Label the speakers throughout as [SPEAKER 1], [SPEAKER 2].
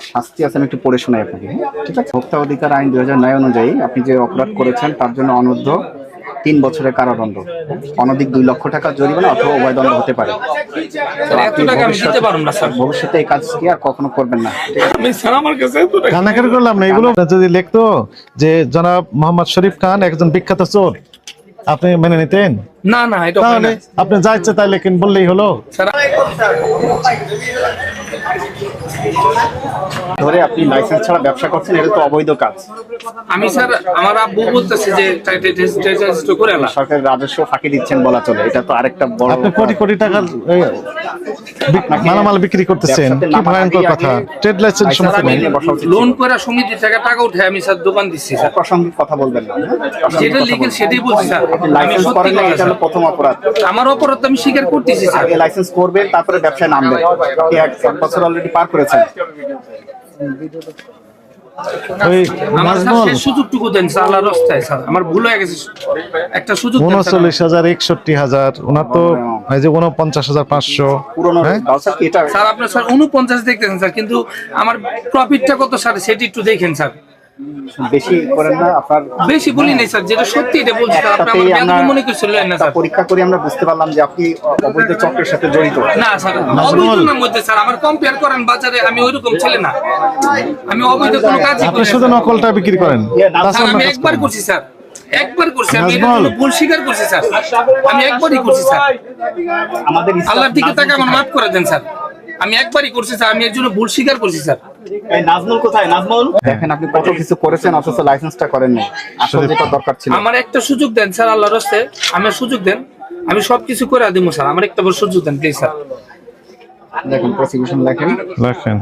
[SPEAKER 1] শাস্তি আছে আমি একটু পড়ে শোনাই আপনাকে? ঠিক আছে? ভোক্তা অধিকার আইন দুই হাজার নয় অনুযায়ী আপনি যে অপরাধ করেছেন তার জন্য অনূর্ধ্ব তিন বছরের কারাদণ্ড। অনধিক দুই লক্ষ টাকা জরিমানা অথবা উভয় দণ্ড হতে পারে। ভবিষ্যতে-
[SPEAKER 2] দিতে পারব না, স্যার।
[SPEAKER 1] ভবিষ্যতে এই কাজ কি আর কখনো করবেন না।
[SPEAKER 3] কান্নাকাটি করলাম না এগুলো যদি লিখতো যে জনাব মোহাম্মদ শরীফ খান একজন বিখ্যাত চোর আপনি মেনে নিতেন?
[SPEAKER 2] না না এটা
[SPEAKER 3] তাহলে আপনি যা ইচ্ছে তাই লেখেন বললেই হলো।
[SPEAKER 2] স্যার
[SPEAKER 1] ধরে আপনি লাইসেন্স ছাড়া ব্যবসা করছেন এটা তো অবৈধ কাজ।
[SPEAKER 2] আমি স্যার আমার আব্বু বলতেছে যে করে
[SPEAKER 1] সরকারের রাজস্ব ফাঁকি দিচ্ছেন বলা চলে এটা তো আরেকটা বড়
[SPEAKER 3] আপনি কোটি কোটি টাকার মালামাল বিক্রি করতেছেন কি ভয়ঙ্কর কথা? Trade licence.
[SPEAKER 2] লোন করে সমিতি থেকে টাকা উঠে আমি স্যার দোকান দিচ্ছি স্যার।
[SPEAKER 1] অপ্রাসঙ্গিক কথা বলবেন না প্রাসঙ্গিক
[SPEAKER 2] যেটা লিগেল সেটাই বলছি স্যার।
[SPEAKER 1] লাইসেন্স
[SPEAKER 2] সত্যি
[SPEAKER 1] করেন না এটা হলো প্রথম অপরাধ।
[SPEAKER 2] আমার অপরাধ তো আমি স্বীকার করতেছি স্যার।
[SPEAKER 1] আগে লাইসেন্স করবেন তারপরে ব্যবসায় নামবেন। এক বছর অলরেডি পার করেছেন
[SPEAKER 3] ওই
[SPEAKER 2] আমার ভুল হয়ে গেছে একটা সুযোগ দেন,
[SPEAKER 3] উনচল্লিশ হাজার একষট্টি হাজার ওনার তো এই যে উনপঞ্চাশ হাজার পাঁচশো
[SPEAKER 1] পুরোনো
[SPEAKER 3] হ্যাঁ?
[SPEAKER 2] স্যার আপনার স্যার উনপঞ্চাশ দেখতেছেন স্যার কিন্তু আমার প্রফিটটা কত স্যার সেটি একটু দেখেন স্যার।
[SPEAKER 1] বেশি করেন না আপনার
[SPEAKER 2] বেশি বলি নাই স্যার যেটা সত্যি এটা বলছি স্যার আপনি আমার মনে করছিলেন না স্যার।
[SPEAKER 1] পরীক্ষা করে আমরা বুঝতে পারলাম যে আপনি অবৈধ চক্রের সাথে জড়িত।
[SPEAKER 2] না স্যার অবৈধ মধ্যে স্যার আমার কম্পেয়ার করেন বাজারে আমি ওইরকম ছেলে না। আমি অবৈধ কোনো কাজই
[SPEAKER 3] আপনি
[SPEAKER 2] করি না,
[SPEAKER 3] শুধু নকলটা বিক্রি করেন।
[SPEAKER 2] স্যার আমি একবার করছি স্যার। একবার করছি আমি এটা কোনো ভুল স্বীকার করছি স্যার। আমি একবারই করছি স্যার।
[SPEAKER 1] আমাদের
[SPEAKER 2] আল্লাহর দিকে তাকে আমার মাফ করে দেন স্যার। আমি একবারই করছি স্যার। আমি এর জন্য ভুল স্বীকার করছি স্যার।
[SPEAKER 1] এই নাজমুল কোথায়? নাজমুল? দেখেন আপনি কত কিছু করেছেন অথচ লাইসেন্সটা করেন নাই আসলে যেটা দরকার ছিল।
[SPEAKER 2] আমার একটা সুযোগ দেন স্যার আল্লাহর রাস্তে। আমার সুযোগ দেন। আমি সবকিছু করে দিব স্যার। আমার একটা বড় সুযোগ দেন প্লিজ স্যার।
[SPEAKER 1] দেখেন প্রসিকিউশন লেখেন
[SPEAKER 3] লেখেন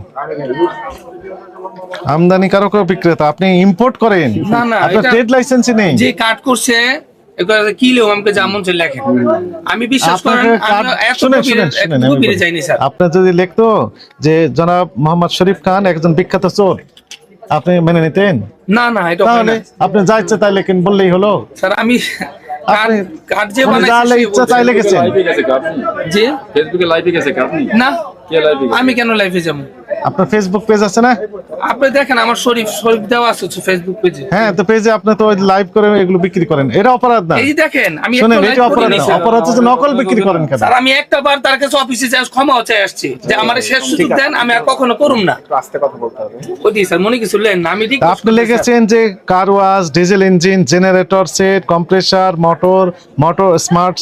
[SPEAKER 3] আমদানিকারক বিক্রেতা আপনি ইম্পোর্ট করেন।
[SPEAKER 2] না, না,
[SPEAKER 3] আপনার ট্রেড লাইসেন্সই নেই।
[SPEAKER 2] যে কাট করছে কি লেও আমাকে যেমন লেখেন। আমি বিশ্বাস করেন গভীরে। যাইনি স্যার।
[SPEAKER 3] আপনার যদি লিখতো যে জনাব মোহাম্মদ শরীফ খান একজন বিখ্যাত চোর আপনি মেনে নিতেন?
[SPEAKER 2] না না এটা
[SPEAKER 3] তাহলে। আপনি যা ইচ্ছে তাই লেখেন বললেই হলো।
[SPEAKER 2] স্যার আমি
[SPEAKER 3] আপনি-
[SPEAKER 4] আপনি আপনি?
[SPEAKER 2] আমি কেন লাইফে যাব?
[SPEAKER 3] আপনার ফেসবুক পেজ আছে না?
[SPEAKER 2] আপনি দেখেন আমার শরীফ শরীফ দেওয়া আছে ফেসবুক পেজে
[SPEAKER 3] হ্যাঁ তো পেজে আপনি তো লাইভ করে এগুলো বিক্রি করেন। এটা অপরাধ না।
[SPEAKER 2] এই দেখেন আমি
[SPEAKER 3] শুনেন এটা অপরাধ না। অপরাধ হচ্ছে নকল বিক্রি করেন কেন?
[SPEAKER 2] স্যার আমি একটা বার তার কাছে অফিসে যাই ক্ষমা চাই আসছি যে আমার শেষ সুযোগ দেন আমি আর কখনো করুম না।
[SPEAKER 1] একটু আস্তে কথা বলতে হবে।
[SPEAKER 2] ওই স্যার মনে কিছু লেন? আমি ঠিক
[SPEAKER 3] আপনি লিখেছেন যে car wash diesel engine generator set compressor motor motor smart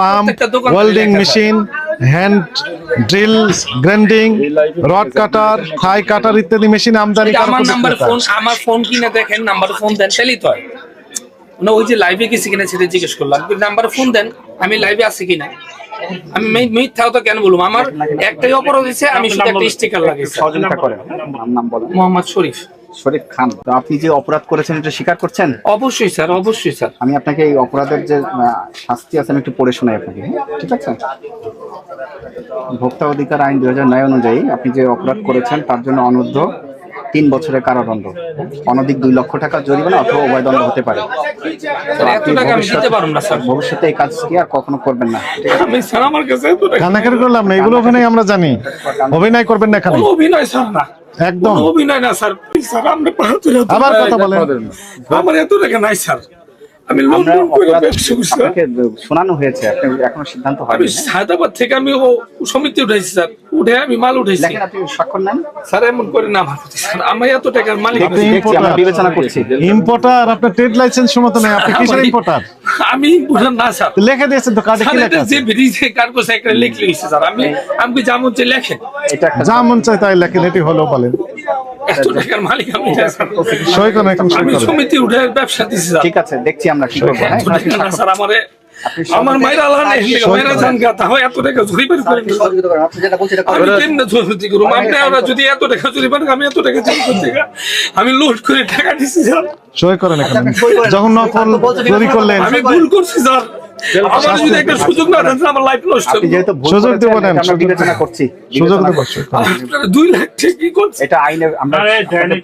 [SPEAKER 3] pump welding machine hand drill grinding rod cutter থাই কাটার ইত্যাদি মেশিন আমদানি
[SPEAKER 2] আমার নাম্বার ফোন আমার ফোন কিনে দেখেন নাম্বার ফোন দেন তাহলেই তো না ওই যে লাইভে গেছি কিনা সেটা জিজ্ঞেস করলাম। নাম্বার ফোন দেন আমি লাইভে আছি কিনা? আমি মিথ্যাও তো কেন বলব? আমার একটাই অপরাধ হয়েছে আমি শুধু একটা স্টিকার লাগিয়েছি মোহাম্মদ শরীফ।
[SPEAKER 1] শরীফ খান তো আপনি যে অপরাধ করেছেন এটা স্বীকার করছেন?
[SPEAKER 2] অবশ্যই স্যার অবশ্যই স্যার।
[SPEAKER 1] আমি আপনাকে এই অপরাধের যে শাস্তি আছে আমি একটু পড়ে শোনাই আপনাকে হ্যাঁ? ঠিক আছে? ভোক্তা অধিকার আইন দু হাজার নয় অনুযায়ী আপনি যে অপরাধ করেছেন তার জন্য অনূর্ধ্ব তিন বছরের কারাদণ্ড। অনধিক দুই লক্ষ টাকা জরিমানা অথবা উভয় দণ্ড হতে পারে।
[SPEAKER 2] আমি
[SPEAKER 1] ভবিষ্যতে-
[SPEAKER 2] না, স্যার।
[SPEAKER 1] ভবিষ্যতে এই কাজ কি আর কখনো করবেন না।
[SPEAKER 3] কান্নাকাটি করলাম না এগুলো ওখানে আমরা জানি। অভিনয় করবেন না এখানে
[SPEAKER 2] অভিনয় স্যার না।
[SPEAKER 3] একদম।
[SPEAKER 2] অভিনয় না স্যার। স্যার আমরা
[SPEAKER 3] আবার কথা বলেন।
[SPEAKER 2] আমার এত টাকা নাই স্যার। আমি লোন
[SPEAKER 1] আমরা
[SPEAKER 2] লোন করে
[SPEAKER 1] অপরাধ
[SPEAKER 2] ব্যবসা করছি
[SPEAKER 1] শোনানো হয়েছে এখনও সিদ্ধান্ত হয়নি হ্যাঁ?
[SPEAKER 2] হায়দ্রাবাদ থেকে আমি ও সমিতি উঠাইছি স্যার। উঠে আমি মাল উঠেছি
[SPEAKER 1] লেখেন আপনি স্বাক্ষর নেন।
[SPEAKER 2] স্যার এমন করে না আমার স্যার। আমি এত টাকার মালিক। আমি-
[SPEAKER 1] দেখছি আমরা বিবেচনা করছি।
[SPEAKER 3] ইম্পোর্টার আপনার ট্রেড লাইসেন্স সমত নাই আপনি কিসের ইম্পোর্টার
[SPEAKER 2] আমি বুঝলাম না স্যার।
[SPEAKER 3] লিখে দিয়েছেন তো কার্ডে কি লেখা
[SPEAKER 2] এটা
[SPEAKER 3] আছে?
[SPEAKER 2] যে ব্রিজে কার কোসে একটা লিখলে হইছে স্যার। আমি আমি কি যেমন যে লেখেন।
[SPEAKER 1] এটা একটা
[SPEAKER 3] যা মন চায় তাই লেখেন এটি হলো বলেন।
[SPEAKER 2] এত টাকার মালিক আমি
[SPEAKER 3] সই করেন এখন
[SPEAKER 2] আমি সমিতি উঠে ব্যবসা দিছি
[SPEAKER 1] ঠিক আছে দেখছি আমরা কি করব হ্যাঁ?
[SPEAKER 2] টাকা স্যার আমারে আমার মায়ের আল্লাহ নেই মায়েরা জান গা তাও এত টাকা চুরি করে
[SPEAKER 1] আপনি যেটা বলছেন
[SPEAKER 2] আমি কেমনে চুরি করব? আপনি আমরা যদি এত টাকা চুরি আমি এত টাকা চুরি করতে আমি লুট করে টাকা দিছি স্যার।
[SPEAKER 3] সই করেন এখানে। যখন নকল চুরি করলেন।
[SPEAKER 2] আমি ভুল করছি স্যার। আমার যদি একটা সুযোগ না দেন আমার লাইফ নষ্ট
[SPEAKER 1] আপনি যেহেতু
[SPEAKER 3] সুযোগ
[SPEAKER 1] করেছেন,
[SPEAKER 3] না,
[SPEAKER 1] আমরা বিবেচনা করছি
[SPEAKER 3] সুযোগ
[SPEAKER 1] বিবেচনা
[SPEAKER 2] আপনারা দুই লাখ কি করছে
[SPEAKER 1] এটা আইনে আমরা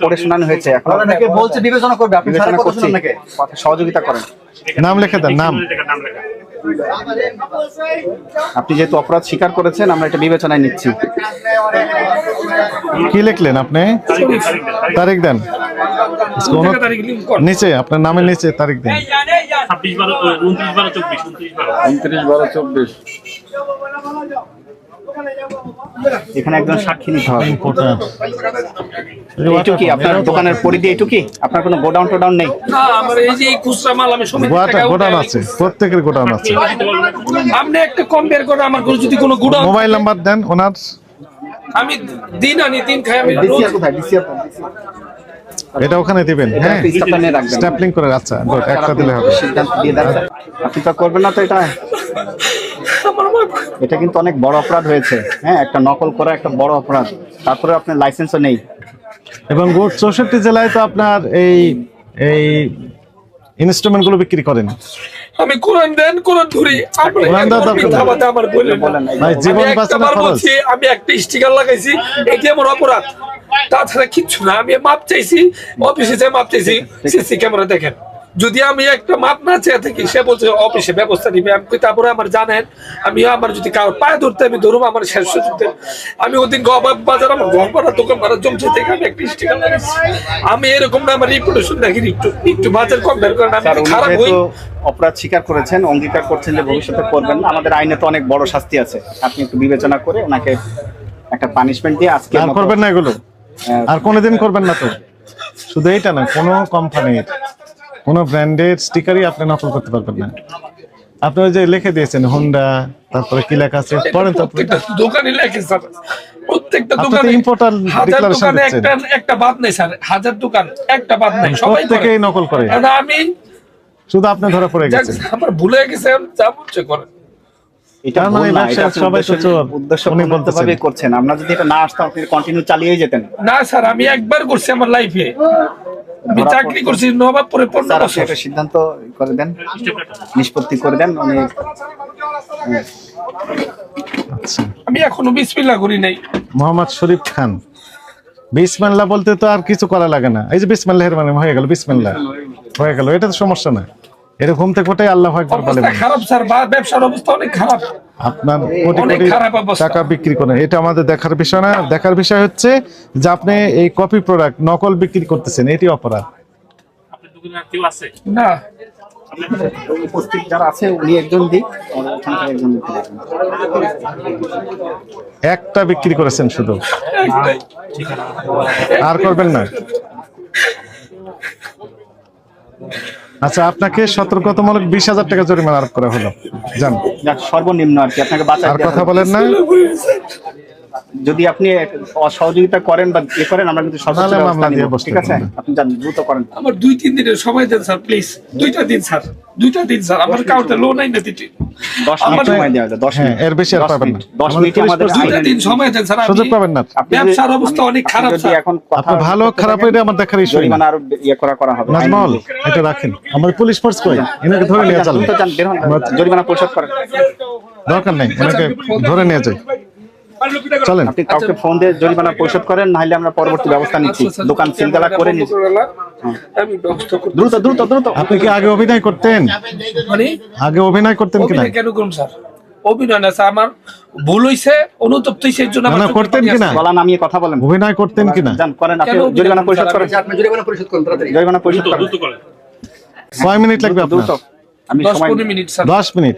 [SPEAKER 1] পড়ে শোনানো হয়েছে এখন
[SPEAKER 5] অনেকে বলছে বিবেচনা করবে আপনি স্যারের কথা শুনুন নাকি?
[SPEAKER 1] সহযোগিতা করেন।
[SPEAKER 3] নাম লিখে দেন নাম।
[SPEAKER 1] আপনি যেহেতু অপরাধ স্বীকার করেছেন আমরা এটা বিবেচনায় নিচ্ছি।
[SPEAKER 3] কি লিখলেন আপনি? তারিখ দেন। নিচে আপনার নামের নিচে তারিখ দেন।
[SPEAKER 6] ছাব্বিশ বারো উনত্রিশ বারো চব্বিশ উনত্রিশ বারো।
[SPEAKER 4] চব্বিশ।
[SPEAKER 1] এখানে একজন সাক্ষী নিতে হবে। এইটু কি আপনার দোকানের পরিধি এইটু কি আপনার কোনো গোডাউন টোডাউন নেই?
[SPEAKER 2] না আমার এই যে খুচরা মাল আমি সমিতি
[SPEAKER 3] গোডাউন আছে প্রত্যেকের গোডাউন আছে।
[SPEAKER 2] আপনি একটা কম্পেয়ার করে আমার কোনো যদি কোনো গুড়া
[SPEAKER 3] মোবাইল নাম্বার দেন ওনার
[SPEAKER 2] আমি দিন আনি দিন খাই আমি
[SPEAKER 1] ডিসিআর
[SPEAKER 2] রোজ-
[SPEAKER 1] কোথায়? ডিসিআর
[SPEAKER 3] এটা ওখানে দিবেন হ্যাঁ? স্ট্যাপলিং করে আচ্ছা একটা দিলে হবে।
[SPEAKER 1] সিদ্ধান্ত দিয়ে দেন। আপনি তো করবেন না তো এটা। এটা কিন্তু অনেক বড় অপরাধ হয়েছে হ্যাঁ? একটা নকল করা একটা বড় অপরাধ। তারপরে আপনার লাইসেন্সও নেই।
[SPEAKER 3] এবং গোট চৌষট্টি জেলায় তো আপনার এই এই ইনস্ট্রুমেন্টগুলো বিক্রি করেন।
[SPEAKER 2] আমি কোরআন দেন কোরআন ধরি। আমার
[SPEAKER 1] বলেন
[SPEAKER 2] বলছি আমি একটা স্টিকার লাগাইছি এটি আমার অপরাধ। তাছাড়া কিচ্ছু না আমি মাপ চাইছি অফিসে যে মাপ চাইছি সিসি ক্যামেরা দেখেন। যদি আমি একটা মাপ না চেয়ে থাকি সে বলছে অফিসে ব্যবস্থা নিবে। আমি তারপরে আমার জানেন আমি আমার যদি কারও পায়ে ধরতে আমি ধরুম আমার শেষ ধরতে আমি ওদিন গবাব বাজার আমার ঘর পাড়া দোকান পাড়া জমছে থেকে আমি একটা স্টিকার লাগাইছি আমি এরকম না আমার রিপুটেশন দেখি একটু একটু বাজার কম্পেয়ার করেন আমি খারাপ হই
[SPEAKER 1] অপরাধ স্বীকার করেছেন অঙ্গীকার করছেন যে ভবিষ্যতে করবেন না আমাদের আইনে তো অনেক বড় শাস্তি আছে। আপনি একটু বিবেচনা করে ওনাকে একটা পানিশমেন্ট দিয়ে আজকে
[SPEAKER 3] করবেন না এগুলো। আর কোনোদিন করবেন না তো। শুধু এইটা না কোনো কোম্পানির কোনো ব্র্যান্ডের স্টিকারই আপনি নকল করতে পারবেন না। আপনি ওই যে লিখে দিয়েছেন হোন্ডা তারপরে কি লেখা আছে? পড়েন তো
[SPEAKER 2] প্রত্যেকটা দোকানে লেখে স্যার। প্রত্যেকটা দোকানে
[SPEAKER 3] declaration
[SPEAKER 2] দোকানে একটা একটা বাদ নেই স্যার। হাজার দোকান একটা বাদ নেই। সবাই করে।
[SPEAKER 3] নকল করে।
[SPEAKER 2] কারণ আমি
[SPEAKER 3] শুধু আপনি ধরা পড়ে গেছেন।
[SPEAKER 2] আমার ভুলে গেছে আমি যা বলছে করে
[SPEAKER 1] এটা
[SPEAKER 3] মানে
[SPEAKER 1] ভুল না,
[SPEAKER 3] ব্যবসায়
[SPEAKER 1] এটা আপনি
[SPEAKER 3] সবাই তো
[SPEAKER 1] উদ্দেশ্য-
[SPEAKER 3] উনি
[SPEAKER 1] ভাবে
[SPEAKER 3] বলতেছেন।
[SPEAKER 1] করছেন। আমরা যদি এটা না আসতাম আপনি কন্টিনিউ চালিয়েই যেতেন।
[SPEAKER 2] না স্যার আমি একবার করছি আমার লাইফে আমি চাকরি করছি নবাবপুরে পনেরো বছর
[SPEAKER 1] একটা সিদ্ধান্ত করে দেন নিষ্পত্তি করে দেন উনি
[SPEAKER 2] আমি এখনও বিসমিল্লাহ করি নাই।
[SPEAKER 3] মোহাম্মদ শরীফ খান। বিসমাল্লাহ বলতে তো আর কিছু করা লাগে না। এই যে বিসমাল্লাহের মানে হয়ে গেল বিসমাল্লাহ হয়ে গেল এটা তো সমস্যা না। এটা ঘুম থেকে ওটাই আল্লাহ একবার বলে
[SPEAKER 2] খারাপ স্যার বা- ব্যবসার অবস্থা অনেক খারাপ।
[SPEAKER 3] আপনার কোটি কোটি টাকা বিক্রি করেন। এটা আমাদের দেখার বিষয় না। দেখার বিষয় হচ্ছে যে আপনি এই কপি প্রোডাক্ট নকল বিক্রি করতেছেন এটি অপরাধ।
[SPEAKER 2] না।
[SPEAKER 1] উপস্থিত যারা আছে উনি একজন দিক আর ওখানকার একজন দিক দেখবেন।
[SPEAKER 3] একটা বিক্রি করেছেন শুধু। আর করবেন না। আচ্ছা আপনাকে সতর্কতামূলক বিশ হাজার টাকা জরিমানা আরোপ করা হলো। জান
[SPEAKER 1] সর্বনিম্ন আর কি আপনাকে বাঁচাই
[SPEAKER 3] আর কথা বলেন না।
[SPEAKER 1] যদি আপনি অসহযোগিতা করেন বা ইয়ে করেন আমরা কিন্তু ঠিক আছে? আপনি যান দ্রুত করেন।
[SPEAKER 2] আমার দুই তিন দিনের সময় দেন স্যার প্লিজ দুইটা দিন স্যার। দুইটা দিন স্যার। আমার কাউকে লো নাই না দিতে।
[SPEAKER 1] যায়
[SPEAKER 2] দিন দেন।
[SPEAKER 3] ভালো খারাপ আমার দেখার ইস্যু
[SPEAKER 1] আরও ইয়ে করা করা হবে।
[SPEAKER 3] নাজমল এটা রাখেন। পুলিশ ফোর্স কই? এনাকে ধরে নিয়ে চলেন।
[SPEAKER 1] জরিমানা পরিশোধ করেন।
[SPEAKER 3] দরকার নেই এনাকে ধরে নিয়ে যাই। চলেন।
[SPEAKER 1] আপনি কাউকে ফোন দিয়ে জরিমানা পরিশোধ করেন নাহলে আমরা পরবর্তী ব্যবস্থা নিচ্ছি।
[SPEAKER 2] আচ্ছা,
[SPEAKER 1] দোকান সিলগালা করে নিচ্ছি।
[SPEAKER 2] করতে
[SPEAKER 1] দ্রুত দ্রুত দ্রুত।
[SPEAKER 3] আপনি কি আগে অভিনয় করতেন?
[SPEAKER 2] মানে?
[SPEAKER 3] আগে অভিনয় করতেন কিনা?
[SPEAKER 2] কেন করুন স্যার? অভিনয় না স্যার আমার ভুল হইছে অনুতপ্ত হইছে জন্য
[SPEAKER 3] না, করতেন
[SPEAKER 2] পানি
[SPEAKER 3] কিনা?
[SPEAKER 2] আসছে।
[SPEAKER 1] গলা নামিয়ে কথা বলেন।
[SPEAKER 3] অভিনয় করতেন কিনা?
[SPEAKER 1] যান করেন আপনি। জরিমানা
[SPEAKER 2] করুন,
[SPEAKER 1] পরিশোধ করেন।
[SPEAKER 5] আপনি জরিমানা পরিশোধ করুন তাড়াতাড়ি।
[SPEAKER 1] জরিমানা পরিশোধ করেন।
[SPEAKER 6] দ্রুত করেন
[SPEAKER 3] ছয় মিনিট লাগবে আপনার?
[SPEAKER 1] আমি সময়
[SPEAKER 2] পনেরো মিনিট স্যার।
[SPEAKER 3] দশ মিনিট।